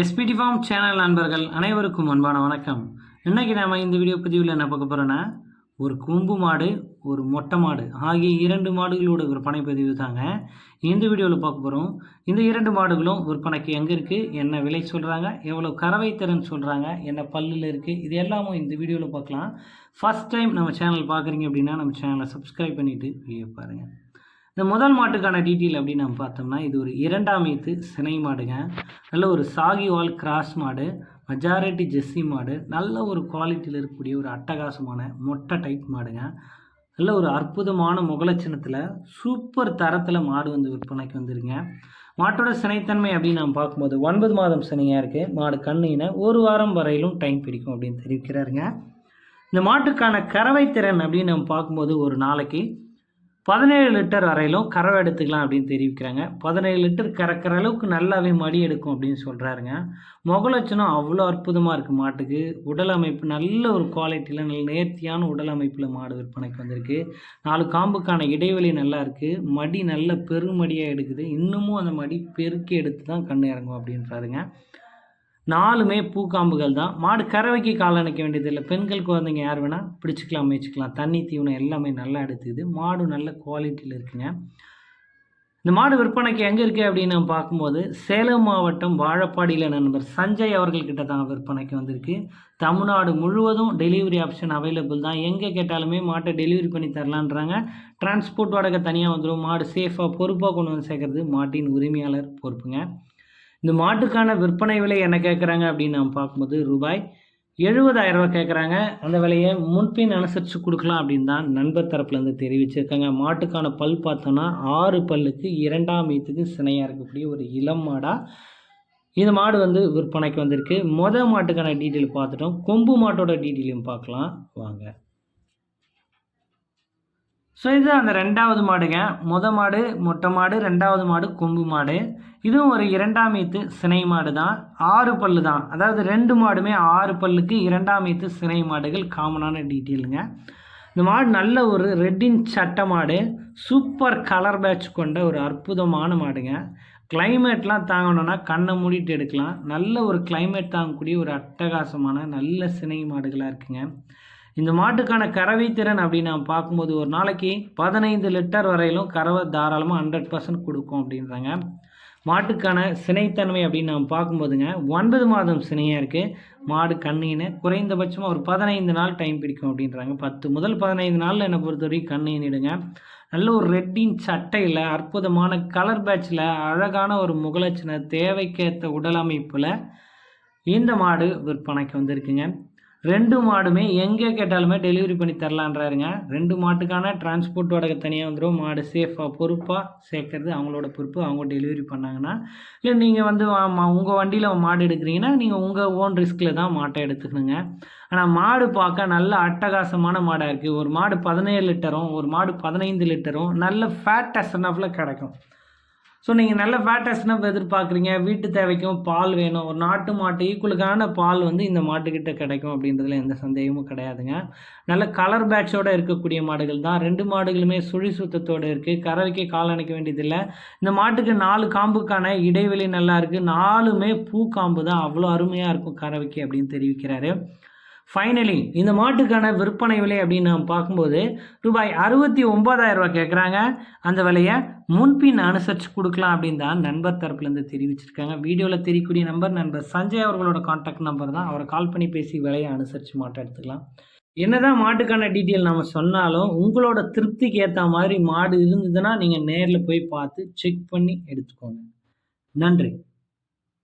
SPD form channel நண்பர்கள் அனைவருக்கும் அன்பான வணக்கம். இன்னைக்கு நாம் இந்த வீடியோ பதிவில் என்ன பார்க்க போகிறோன்னா ஒரு கொம்பு மாடு ஒரு மொட்டை மாடு ஆகிய இரண்டு மாடுகளோட விற்பனை பதிவு தாங்க. இந்த வீடியோவில் பார்க்க போகிறோம் இந்த இரண்டு மாடுகளும் விற்பனைக்கு எங்கே இருக்குது என்ன விலை சொல்கிறாங்க எவ்வளோ கறவை திறன் சொல்கிறாங்க என்ன பல்லில் இருக்குது இது எல்லாமும் இந்த வீடியோவில் பார்க்கலாம். ஃபஸ்ட் டைம் நம்ம சேனல் பார்க்குறீங்க அப்படின்னா நம்ம சேனலை சப்ஸ்கிரைப் பண்ணிவிட்டு வீடியோ பாருங்கள் இந்த முதல் மாட்டுக்கான டீட்டெயில் அப்படின்னு நம்ம பார்த்தோம்னா இது ஒரு இரண்டாம் ஈத்து சினை மாடுங்க. நல்ல ஒரு சாகிவால் கிராஸ் மாடு மெஜாரிட்டி ஜெஸ்ஸி மாடு நல்ல ஒரு குவாலிட்டியில் இருக்கக்கூடிய ஒரு அட்டகாசமான மொட்டை டைப் மாடுங்க. நல்ல ஒரு அற்புதமான முகலட்சணத்தில் சூப்பர் தரத்தில் மாடு வந்து விற்பனைக்கு வந்துருங்க. மாட்டோட சினைத்தன்மை அப்படின்னு நம்ம பார்க்கும்போது ஒன்பது மாதம் சினையாக இருக்குது மாடு கண்ணின ஒரு வாரம் வரையிலும் டைம் பிடிக்கும் அப்படின்னு தெரிவிக்கிறாருங்க. இந்த மாட்டுக்கான கறவை திறன் அப்படின்னு நம்ம பார்க்கும்போது ஒரு நாளைக்கு பதினேழு லிட்டர் வரையிலும் கறவை எடுத்துக்கலாம் அப்படின்னு தெரிவிக்கிறாங்க. பதினேழு லிட்டர் கறக்கிற அளவுக்கு நல்லாவே மடி எடுக்கும் அப்படின்னு சொல்கிறாருங்க முகலட்சணம் அவ்வளோ அற்புதமாக இருக்குது மாட்டுக்கு. உடல் அமைப்பு நல்ல ஒரு குவாலிட்டியில் நல்ல நேர்த்தியான உடல் அமைப்பில் மாடு விற்பனைக்கு வந்திருக்கு. நாலு காம்புக்கான இடைவெளி நல்லா இருக்குது மடி நல்ல பெருமடியாக எடுக்குது. இன்னமும் அந்த மடி பெருக்கி எடுத்து தான் கண் இறங்கும் அப்படின்றாருங்க. நாலுமே பூக்காம்புகள் தான். மாடு கறவைக்கு கால் அணைக்க வேண்டியதில்லை பெண்கள் குழந்தைங்க யார் வேணால் பிடிச்சிக்கலாம் மேய்ச்சிக்கலாம். தண்ணி தீவனம் எல்லாமே நல்லா எடுத்துக்குது மாடு நல்ல குவாலிட்டியில் இருக்குங்க. இந்த மாடு விற்பனைக்கு எங்கே இருக்குது அப்படின்னு நம்ம பார்க்கும்போது சேலம் மாவட்டம் வாழப்பாடியில் நண்பர் சஞ்சய் அவர்கள்கிட்ட தான் விற்பனைக்கு வந்திருக்கு. தமிழ்நாடு முழுவதும் டெலிவரி ஆப்ஷன் அவைலபிள் தான். எங்கே கேட்டாலுமே மாட்டை டெலிவரி பண்ணி தரலான்றாங்க. டிரான்ஸ்போர்ட் வாடகை தனியாக வந்துடும் மாடு சேஃபாக பொறுப்பாக கொண்டு வந்து சேர்க்கறது மாட்டின் உரிமையாளர் பொறுப்புங்க. இந்த மாட்டுக்கான விற்பனை விலை என்ன கேட்குறாங்க அப்படின்னு நம்ம பார்க்கும்போது ரூபாய் எழுபதாயிரம் ரூபாய் கேட்குறாங்க அந்த விலையை முன்பின் அனுசரித்து கொடுக்கலாம் அப்படின்னு தான் நண்பர் தரப்புலேருந்து தெரிவிச்சிருக்காங்க. மாட்டுக்கான பல் பார்த்தோன்னா ஆறு பல்லுக்கு இரண்டாம் ஈத்துக்கு சினையாக இருக்கக்கூடிய ஒரு இளம் மாடாக இந்த மாடு வந்து விற்பனைக்கு வந்திருக்கு. மொதல் மாட்டுக்கான டீட்டெயில் பார்த்துட்டோம். கொம்பு மாட்டோட டீட்டெயிலையும் பார்க்கலாம். வாங்க. ஸோ இது அந்த ரெண்டாவது மாடுங்க. முத மாடு மொட்டை மாடு ரெண்டாவது மாடு கொம்பு மாடு. இதுவும் ஒரு இரண்டாம் ஈத்து சினை மாடு தான் ஆறு பல்லு தான் அதாவது ரெண்டு மாடுமே ஆறு பல்லுக்கு இரண்டாம் ஈத்து சினை மாடுகள் காமனான டீட்டெயிலுங்க. இந்த மாடு நல்ல ஒரு ரெட்டின் சட்டை மாடு. சூப்பர் கலர் பேட்ச் கொண்ட ஒரு அற்புதமான மாடுங்க. கிளைமேட்லாம் தாங்கணும்னா கண்ணை மூடிட்டு எடுக்கலாம். நல்ல ஒரு கிளைமேட் தாங்கக்கூடிய ஒரு அட்டகாசமான நல்ல சினை மாடுகளாக இருக்குங்க. இந்த மாட்டுக்கான கறவை திறன் அப்படின்னு நம்ம பார்க்கும்போது ஒரு நாளைக்கு பதினைந்து லிட்டர் வரையிலும் கறவை தாராளமாக ஹண்ட்ரட் பர்சன்ட் கொடுக்கும் அப்படின்றாங்க. மாட்டுக்கான சினைத்தன்மை அப்படின்னு நம்ம பார்க்கும்போதுங்க ஒன்பது மாதம் சினையாக இருக்குது மாடு கண்ணின்னு குறைந்தபட்சமாக ஒரு பதினைந்து நாள் டைம் பிடிக்கும் அப்படின்றாங்க. பத்து முதல் பதினைந்து நாளில் என்னை பொறுத்தவரைக்கும் கண்ணினிடுங்க நல்ல ஒரு ரெட்டின் சட்டையில் அற்புதமான கலர் பேட்சில் அழகான ஒரு முகலட்சண தேவைக்கேற்ற உடல் அமைப்பில் இந்த மாடு விற்பனைக்கு வந்திருக்குங்க. ரெண்டு மாடுமே எங்கே கேட்டாலுமே டெலிவரி பண்ணி தரலான்றாருங்க. ரெண்டு மாட்டுக்கான டிரான்ஸ்போர்ட் வாடகை தனியாக வந்துடும் மாடு சேஃபாக பொறுப்பாக சேர்க்கறது அவங்களோட பொறுப்பு. அவங்க டெலிவரி பண்ணாங்கன்னா இல்லை நீங்கள் வந்து உங்கள் வண்டியில் மாடு எடுக்கிறீங்கன்னா நீங்கள் உங்கள் ஓன் ரிஸ்கில் தான் மாட்டை எடுத்துக்கணுங்க. ஆனால் மாடு பார்க்க நல்ல அட்டகாசமான மாடாக இருக்குது ஒரு மாடு பதினேழு லிட்டரும் ஒரு மாடு பதினைந்து லிட்டரும் நல்ல ஃபேட் ஆஃபில் கிடைக்கும். ஸோ நீங்கள் நல்ல ஃபேட்டஸ்னா எதிர்பார்க்குறீங்க. வீட்டு தேவைக்கும் பால் வேணும். ஒரு நாட்டு மாட்டு ஈக்குவலுக்கான பால் வந்து இந்த மாட்டுக்கிட்ட கிடைக்கும் அப்படின்றதுல எந்த சந்தேகமும் கிடையாதுங்க. நல்ல கலர் பேட்சோடு இருக்கக்கூடிய மாடுகள் தான். ரெண்டு மாடுகளுமே சுழி சுத்தத்தோடு இருக்குது கறவைக்கு கால் அணைக்க வேண்டியதில்லை. இந்த மாட்டுக்கு நாலு காம்புக்கான இடைவெளி நல்லா இருக்குது நாலுமே பூ காம்பு தான். அவ்வளோ அருமையாக இருக்கும் கறவைக்கு அப்படின்னு தெரிவிக்கிறாரு. ஃபைனலி இந்த மாட்டுக்கான விற்பனை விலை அப்படின்னு நம்ம பார்க்கும்போது ரூபாய் அறுபத்தி ஒம்பதாயிரம் ரூபாய் கேட்குறாங்க. அந்த விலையை முன்பின் அனுசரித்து கொடுக்கலாம் அப்படின்னு தான் நண்பர் தரப்புலேருந்து தெரிவிச்சிருக்காங்க. வீடியோவில் தெரியக்கூடிய நம்பர் நண்பர் சஞ்சய் அவர்களோட காண்டாக்ட் நம்பர் தான். அவரை கால் பண்ணி பேசி விலையை அனுசரித்து மாட்டை எடுத்துக்கலாம். என்னதான் மாட்டுக்கான டீட்டெயில் நம்ம சொன்னாலும் உங்களோட திருப்திக்கு ஏற்ற மாதிரி மாடு இருந்ததுன்னா நீங்கள் நேரில் போய் பார்த்து செக் பண்ணி எடுத்துக்கோங்க. நன்றி.